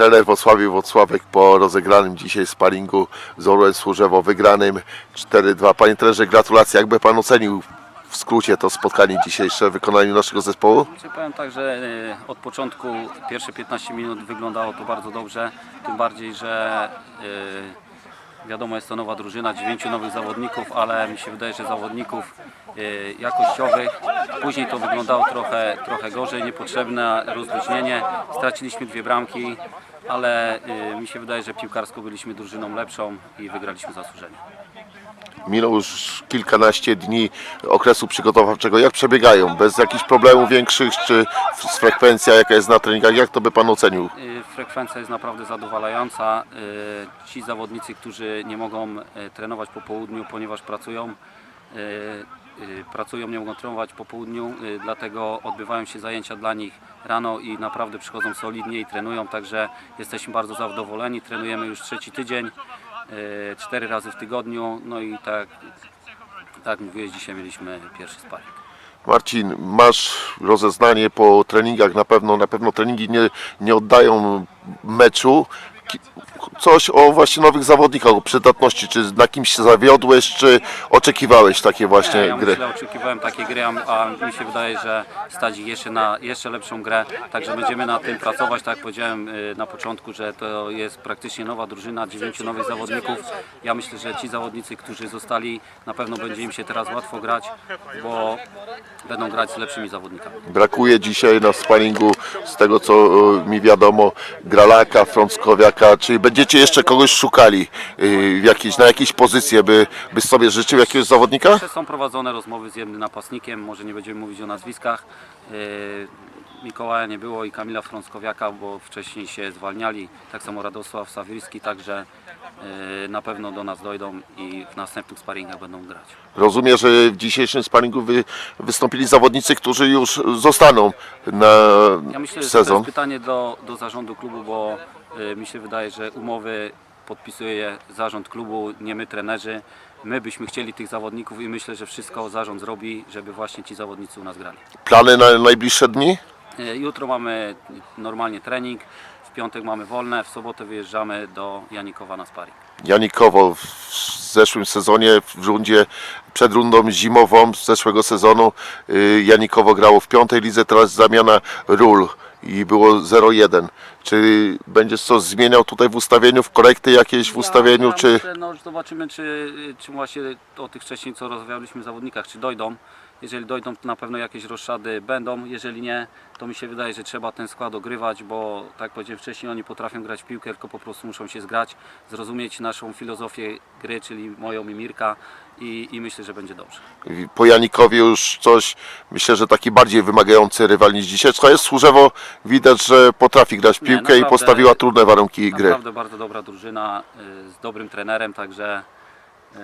Trener Wocławiu Wocławek po rozegranym dzisiaj sparingu z Orłem Służewo wygranym 4-2. Panie trenerze, gratulacje. Jakby Pan ocenił w skrócie to spotkanie dzisiejsze w wykonaniu naszego zespołu? Czy powiem tak, że e, od początku pierwsze 15 minut wyglądało to bardzo dobrze, tym bardziej, że e, wiadomo jest to nowa drużyna, dziewięciu nowych zawodników, ale mi się wydaje, że zawodników e, jakościowych. Później to wyglądało trochę, trochę gorzej, niepotrzebne rozluźnienie, straciliśmy dwie bramki, ale e, mi się wydaje, że piłkarsko byliśmy drużyną lepszą i wygraliśmy zasłużenie. Minął już kilkanaście dni okresu przygotowawczego. Jak przebiegają? Bez jakichś problemów większych? Czy frekwencja jaka jest na treningach? Jak to by Pan ocenił? Y, Frekwencja jest naprawdę zadowalająca. Y, Ci zawodnicy, którzy nie mogą y, trenować po południu, ponieważ pracują, y, y, pracują, nie mogą trenować po południu, y, dlatego odbywają się zajęcia dla nich rano i naprawdę przychodzą solidnie i trenują, także jesteśmy bardzo zadowoleni. Trenujemy już trzeci tydzień, y, cztery razy w tygodniu, no i tak, tak mówiłeś, dzisiaj mieliśmy pierwszy sparring. Marcin, masz rozeznanie po treningach, na pewno, na pewno treningi nie, nie oddają meczu. Coś o właśnie nowych zawodnikach, o przydatności, czy na kimś się zawiodłeś, czy oczekiwałeś takie właśnie Nie, ja gry? myślę, oczekiwałem takiej gry, a a mi się wydaje, że stać ich jeszcze na jeszcze lepszą grę, także będziemy na tym pracować, tak jak powiedziałem y, na początku, że to jest praktycznie nowa drużyna, dziewięciu nowych zawodników. Ja myślę, że ci zawodnicy, którzy zostali, na pewno będzie im się teraz łatwo grać, bo będą grać z lepszymi zawodnikami. Brakuje dzisiaj na sparingu, z tego co e, mi wiadomo, Gralaka, Frąckowiaka. Czy będziecie jeszcze kogoś szukali e, w jakiejś, na jakieś pozycje, by, by sobie życzył jakiegoś zawodnika? Jeszcze są prowadzone rozmowy z jednym napastnikiem, może nie będziemy mówić o nazwiskach. Yy, Mikołaja nie było i Kamila Frąckowiaka, bo wcześniej się zwalniali, tak samo Radosław Sawirski, także yy, na pewno do nas dojdą i w następnych sparingach będą grać. Rozumiem, że w dzisiejszym sparingu wy, wystąpili zawodnicy, którzy już zostaną na Ja myślę, że to sezon. jest pytanie do, do zarządu klubu, bo mi się wydaje, że umowy podpisuje zarząd klubu, nie my trenerzy. My byśmy chcieli tych zawodników i myślę, że wszystko zarząd zrobi, żeby właśnie ci zawodnicy u nas grali. Plany na najbliższe dni? E, Jutro mamy normalnie trening, w piątek mamy wolne, w sobotę wyjeżdżamy do Janikowa na sparing. Janikowo w zeszłym sezonie, w rundzie, przed rundą zimową z zeszłego sezonu y, Janikowo grało w piątej lidze, teraz zamiana ról i było 0-1. Czy będziesz coś zmieniał tutaj w ustawieniu, w korekty jakieś w ustawieniu, ja czy Myślę, no, zobaczymy, czy, czy właśnie o tych wcześniej, co rozmawialiśmy, zawodnikach, czy dojdą. Jeżeli dojdą, to na pewno jakieś rozszady będą. Jeżeli nie, to mi się wydaje, że trzeba ten skład ogrywać, bo tak jak powiedziałem wcześniej, oni potrafią grać w piłkę, tylko po prostu muszą się zgrać, zrozumieć naszą filozofię gry, czyli moją i Mirka i, i myślę, że będzie dobrze. po Janikowie już coś, myślę, że taki bardziej wymagający rywal niż dzisiaj. Co jest Służewo, widać, że potrafi grać w Nie, piłkę i naprawdę- postawiła trudne warunki gry. Naprawdę bardzo dobra drużyna y, z dobrym trenerem, także y,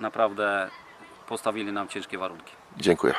naprawdę postawili nam ciężkie warunki. Dziękuję.